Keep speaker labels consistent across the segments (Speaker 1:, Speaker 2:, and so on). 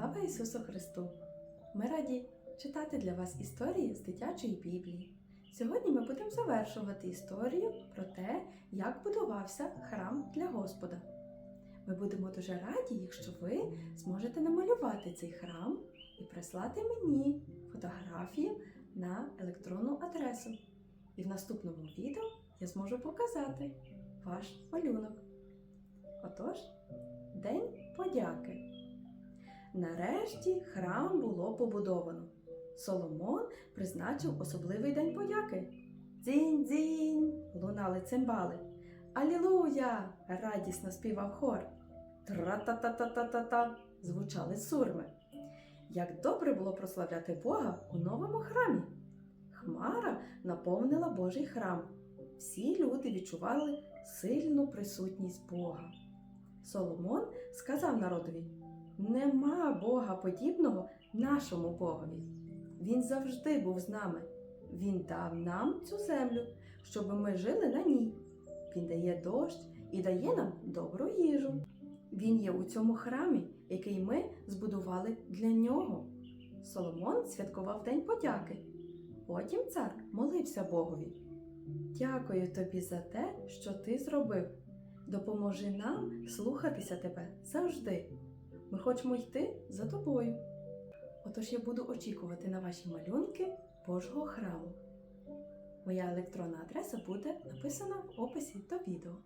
Speaker 1: Слава Ісусу Христу! Ми раді читати для вас історії з дитячої Біблії. Сьогодні ми будемо завершувати історію про те, як будувався храм для Господа. Ми будемо дуже раді, якщо ви зможете намалювати цей храм і прислати мені фотографію на електронну адресу. І в наступному відео я зможу показати ваш малюнок. Отож, День подяки. Нарешті храм було побудовано. Соломон призначив особливий день подяки. Дзінь-дзінь! лунали цимбали. Алілуя! радісно співав хор. Тра-та-та-та-та-та-та звучали сурми. Як добре було прославляти Бога у новому храмі. Хмара наповнила Божий храм. Всі люди відчували сильну присутність Бога. Соломон сказав народові: Нема Бога подібного нашому Богові. Він завжди був з нами. Він дав нам цю землю, щоб ми жили на ній. Він дає дощ і дає нам добру їжу. Він є у цьому храмі, який ми збудували для нього. Соломон святкував День подяки. Потім цар молився Богові. Дякую тобі за те, що ти зробив. Допоможи нам слухатися тебе завжди. Ми хочемо йти за тобою. Отож я буду очікувати на ваші малюнки Божого храму. Моя електронна адреса буде написана в описі до відео.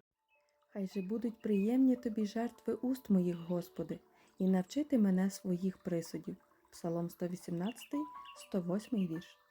Speaker 1: Хай же будуть приємні тобі жертви уст моїх, Господи, і навчити мене своїх присудів. Псалом 118, 108 вірш.